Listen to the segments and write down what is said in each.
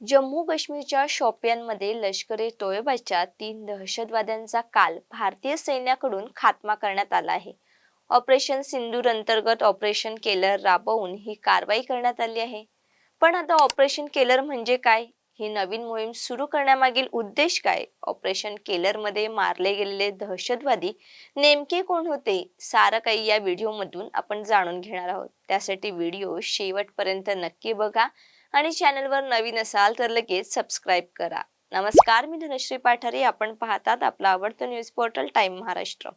जम्मू काश्मीरच्या शोपियानमध्ये लष्कर ए तोयबाच्या तीन दहशतवाद्यांचा काल भारतीय सैन्याकडून खात्मा करण्यात आला आहे. ऑपरेशन सिंदूर अंतर्गत ऑपरेशन केलर राबवून ही कारवाई करण्यात आली आहे. पण आता ऑपरेशन केलर म्हणजे काय? ही नवीन मोहीम सुरू करण्यामागील उद्देश काय? ऑपरेशन केलरमध्ये मारले गेलेले दहशतवादी नेमके कोण होते? सारं काही या व्हिडिओमधून आपण जाणून घेणार आहोत. त्यासाठी व्हिडिओ शेवटपर्यंत नक्की बघा. आणि चॅनलवर नवीन असाल तर लगेच सबस्क्राईब करा. नमस्कार मी धनश्री पाठारे. आपण पाहतात आपला आवडतं news portal time Maharashtra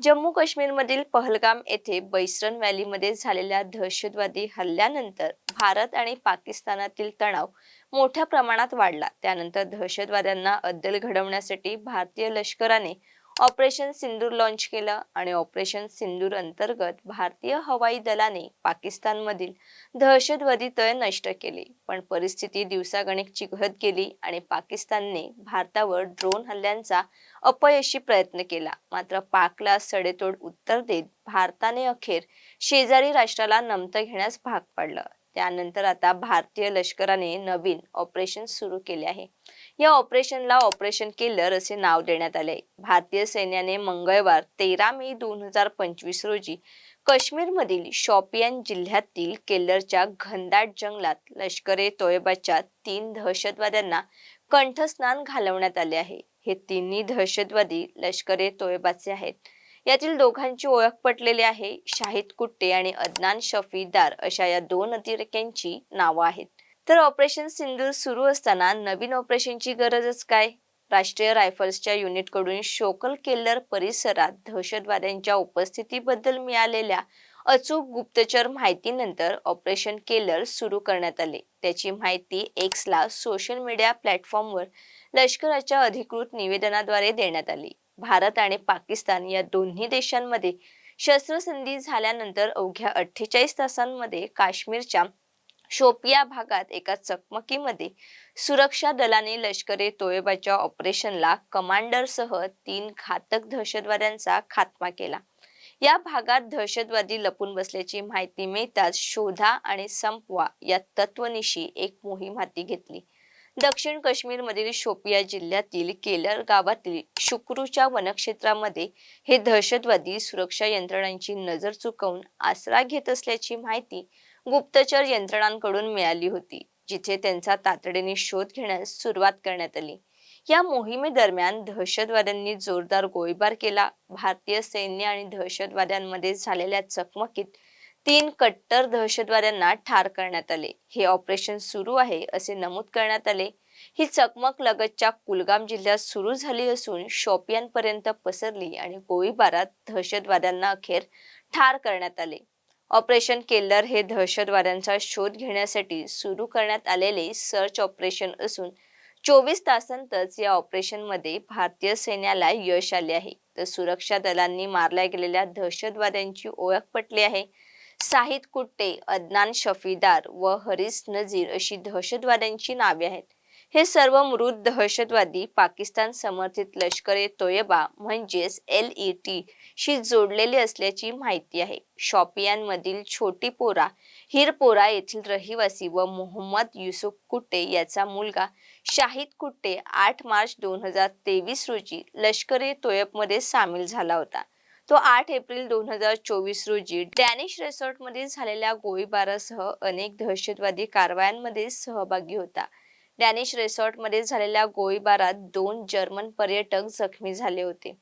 Jammu काश्मीरमधील पहलगाम येथे बैसरन व्हॅलीमध्ये झालेल्या दहशतवादी हल्ल्यानंतर भारत आणि पाकिस्तानातील तणाव मोठ्या प्रमाणात वाढला. त्यानंतर दहशतवाद्यांना अद्दल घडवण्यासाठी भारतीय लष्कराने ऑपरेशन सिंदूर लॉन्च केलं आणि ऑपरेशन सिंदूर अंतर्गत भारतीय हवाई दलाने पाकिस्तानमधील दहशतवादी तळ नष्ट केले. पण परिस्थिती दिवसागणिक चिघळत गेली आणि पाकिस्तानने भारतावर ड्रोन हल्ल्यांचा अपयशी प्रयत्न केला. मात्र पाकला सडेतोड उत्तर देत भारताने अखेर शेजारी राष्ट्राला नमतं घेण्यास भाग पाडलं. त्यानंतर आता भारतीय लष्कराने नवीन ऑपरेशन सुरू केले आहे. या ऑपरेशनला ऑपरेशन किलर असे नाव देण्यात आले. भारतीय सैन्याने मंगळवार तेरा मे दोन हजार पंचवीस रोजी काश्मीरमधील शॉपियान जिल्ह्यातील केल्लरच्या घनदाट जंगलात लष्करे तोयबाच्या तीन दहशतवाद्यांना कंठस्नान घालवण्यात आले आहे. हे तिन्ही दहशतवादी लष्करे तोयबाचे आहेत. यातील दोघांची ओळख पटलेली आहे. शाहिद कुट्टे आणि अदनान शफीदार अशा या दोन अतिरेक्यांची नावं आहेत. तर ऑपरेशन सिंदूर सुरू असताना नवीन ऑपरेशनची गरजच काय? राष्ट्रीय रायफल्सच्या युनिटकडून शोकल केल्लर परिसरात दहशतवाद्यांच्या उपस्थितीबद्दल मिळालेल्या अचूक गुप्तचर माहितीनंतर ऑपरेशन केलर सुरू करण्यात आले. त्याची माहिती एक्सला सोशल मीडिया प्लॅटफॉर्मवर लष्कराच्या अधिकृत निवेदनाद्वारे देण्यात आली. भारत आणि पाकिस्तान या दोन्ही देशांमध्ये शस्त्रसंधी झाल्यानंतर अवघ्या अठ्ठेचाळीस तासांमध्ये काश्मीरच्या शोपिया भागात एका चकमकीमध्ये सुरक्षा दलाने लष्करे तोयबाच्या ऑपरेशनला कमांडरसह तीन घातक दहशतवाद्यांचा खात्मा केला. या भागात दहशतवादी लपून बसल्याची माहिती मिळताच शोधा आणि संपवा या तत्वनिशी एक मोहीम हाती घेतली. दक्षिण काश्मीरमधील शोपिया जिल्ह्यातील केलर गावातील शुक्रूच्या वनक्षेत्रामध्ये हे दहशतवादी सुरक्षा यंत्रणांची नजर चुकवून आसरा घेत असल्याची माहिती गुप्तचर यंत्रणांकडून मिळाली होती जिथे त्यांचा तातडीने शोध घेण्यास सुरुवात करण्यात आली. या मोहिमेदरम्यान दहशतवाद्यांनी जोरदार गोळीबार केला. भारतीय सैन्य आणि दहशतवाद्यांमध्ये झालेल्या चकमकीत तीन कट्टर दहशतवाद्यांना ठार करण्यात आले. हे ऑपरेशन सुरू आहे असे नमूद करण्यात आले. ही चकमक लगतच्या कुलगाम जिल्ह्यात सुरू झाली असून शोपियानपर्यंत पसरली आणि गोळीबारात दहशतवाद्यांना अखेर ठार करण्यात आले. ऑपरेशन केल्लर हे दहशतवाद्यांचा शोध घेण्यासाठी सुरू करण्यात आलेले सर्च ऑपरेशन असून चोवीस तासांतच या ऑपरेशनमध्ये भारतीय सैन्याला यश आले आहे. तर सुरक्षा दलांनी मारल्या गेलेल्या दहशतवाद्यांची ओळख पटली आहे. साहिद कुट्टे अदनान शफीदार व हरीस नजीर अशी दहशतवाद्यांची नावे आहेत. हे सर्व मृत दहशतवादी पाकिस्तान समर्थित लष्कर ए तोयबा म्हणजेच एल ई टी शी जोडलेले असल्याची माहिती आहे. शॉपियान मधील छोटी पोरा हिरपोरा येथील रहिवासी व मोहम्मद युसुफ कुट्टे याचा मुलगा शाहिद कुट्टे आठ मार्च दोन हजार तेवीस रोजी लष्कर ए सामील झाला होता. तो आठ एप्रिल दोन हजार चोवीस रोजी डॅनिशमध्ये झालेल्या गोळीबारासह अनेक दहशतवादी कारवायांमध्ये सहभागी होता. डॅनिशमध्ये झालेल्या गोळीबारात दोन जर्मन पर्यटक जखमी झाले होते.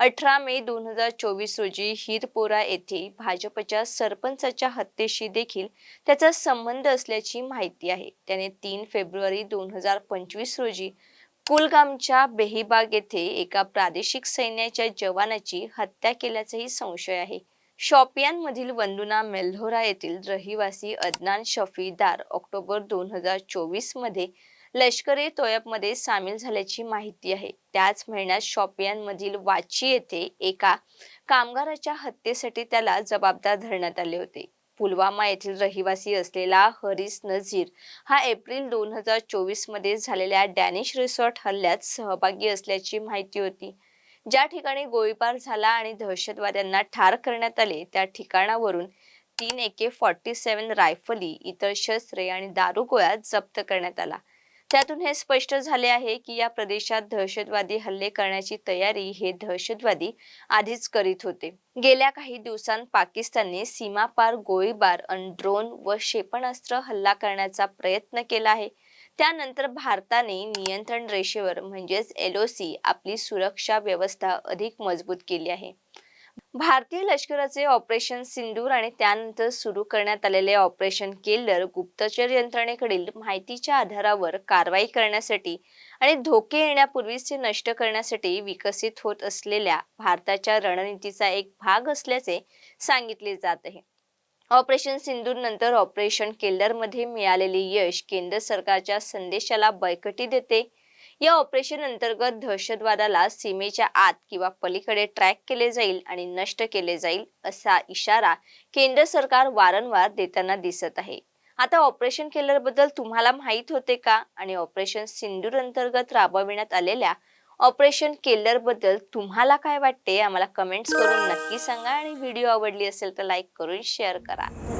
अठरा मे दोन हजार चोवीस रोजी हिरपोरा येथे भाजपच्या सरपंचाच्या हत्येशी देखील त्याचा संबंध असल्याची माहिती आहे. त्याने तीन फेब्रुवारी दोन हजार पंचवीस रोजी कुलगामच्या बेहीबाग येथे एका प्रादेशिक सैन्याच्या जवानाची हत्या केल्याचाही संशय आहे. शॉपियान मधील वंदुना मेल्होरा येथील रहिवासी अदनान शफीदार ऑक्टोबर दोन हजार चोवीसमध्ये लष्कर तोयबमध्ये सामील झाल्याची माहिती आहे. त्याच महिन्यात शॉपियान मधील वाची येथे एका कामगाराच्या हत्येसाठी त्याला जबाबदार धरण्यात आले होते. पुलवामा येथील रहिवासी असलेला हरीस नझीर हा एप्रिल दोन हजार चोवीसमध्ये झालेल्या डॅनिश रिसॉर्ट हल्ल्यात सहभागी असल्याची माहिती होती. ज्या ठिकाणी गोळीबार झाला आणि दहशतवाद्यांना ठार करण्यात आले त्या ठिकाणावरून तीन एके फॉर्टी सेव्हन रायफली इतर शस्त्रे आणि दारुगोळा जप्त करण्यात आला. त्यातून हे स्पष्ट झाले आहे की या प्रदेशात दहशतवादी हल्ले करण्याची तयारी हे दहशतवादी आधीच करीत होते. गेल्या काही दिवसांत पाकिस्तानने सीमापार गोळीबार अन ड्रोन व क्षेपणास्त्र हल्ला करण्याचा प्रयत्न केला आहे. त्यानंतर भारताने नियंत्रण रेषेवर म्हणजेच एलओसी आपली सुरक्षा व्यवस्था अधिक मजबूत केली आहे. भारतीय लष्कराचे ऑपरेशन सिंदूर आणि त्यानंतर सुरू करण्यात आलेले ऑपरेशन केल्लर गुप्तचर यंत्रणेकडील माहितीच्या आधारावर कारवाई करण्यासाठी आणि धोके येण्यापूर्वीच ते नष्ट करण्यासाठी विकसित होत असलेल्या भारताच्या रणनीतीचा एक भाग असल्याचे सांगितले जात आहे. ऑपरेशन सिंदूर नंतर ऑपरेशन केल्लरमध्ये मिळालेले यश केंद्र सरकारच्या संदेशाला बळकटी देते या ऑपरेशन अंतर्गत दहशतवादाला सीमेच्या आत किंवा पलीकडे ट्रॅक केले जाईल आणि नष्ट केले जाईल असा इशारा केंद्र सरकार वारंवार देताना दिसत आहे. आता ऑपरेशन केलरबद्दल तुम्हाला माहीत होते का? आणि ऑपरेशन सिंदूर अंतर्गत राबविण्यात आलेल्या ऑपरेशन केलरबद्दल तुम्हाला काय वाटते? आम्हाला कमेंट्स करून नक्की सांगा आणि व्हिडिओ आवडली असेल तर लाईक करून शेअर करा. धन्यवाद